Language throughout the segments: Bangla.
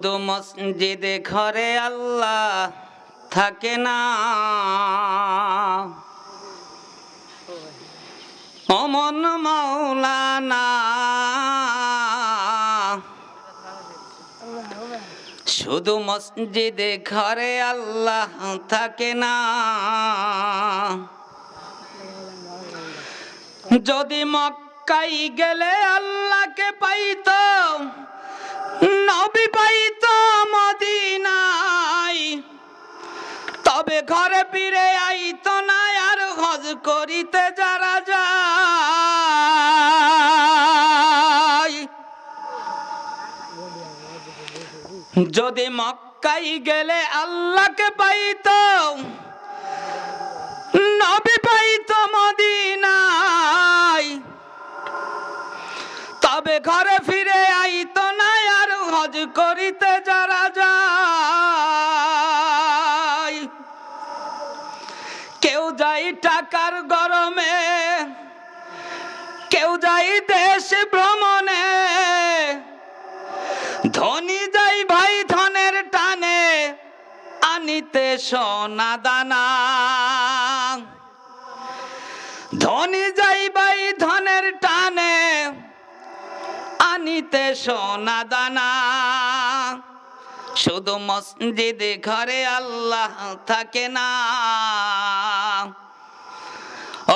শুধু মসজিদে ঘরে আল্লাহ থাকে না। অমন মাওলানা শুধু মসজিদে ঘরে আল্লাহ থাকে না। যদি মক্কাই গেলে আল্লাহকে পাইতো ঘরে ফিরে আইত না আর হজ করিতে যারা যায়। যদি মক্কাই গেলে আল্লাহকে পাইত, নবী পাইত মদিনায়। তবে ঘরে ফিরে আইত না আর হজ করিতে যারা যায়। যাই টাকার গরমে, কেউ যাই দেশ ভ্রমণে, ধনী যাই ভাই ধনের টানে, আনিতে সোনা দানা। ধনী যাই ভাই ধনের টানে, আনিতে সোনা দানা। শুধু মসজিদে ঘরে আল্লাহ থাকে না।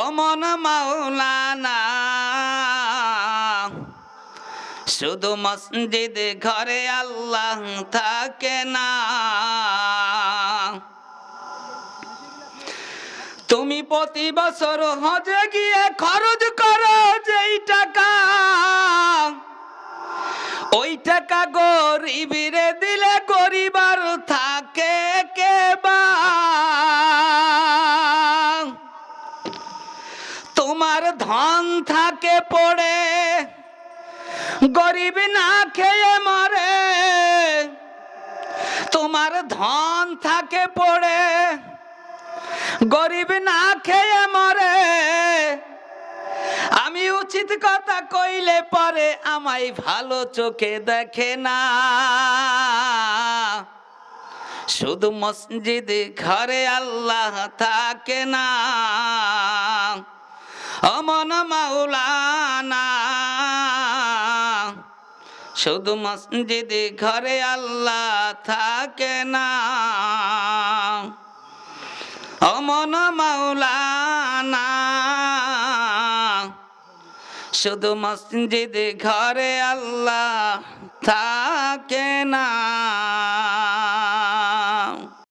অমন মাওলানা, শুধু মসজিদে ঘরে আল্লাহ থাকে না। তুমি প্রতি বছর হজে গিয়ে খরচ করো যেই টাকা। ওই টাকা গরিবের তোমার ধন থাকে পড়ে, গরিব না খেয়ে মরে। তোমার ধন থাকে পড়ে, গরিব না খেয়ে মরে। আমি উচিত কথা কইলে পরে আমায় ভালো চোখে দেখে না। শুধু মসজিদে ঘরে আল্লাহ থাকে না। অমন মাওলানা, শুধু মসজিদে ঘরে আল্লাহ থাকে না। অমন মাওলানা, শুধু মসজিদে ঘরে আল্লাহ থাকে না।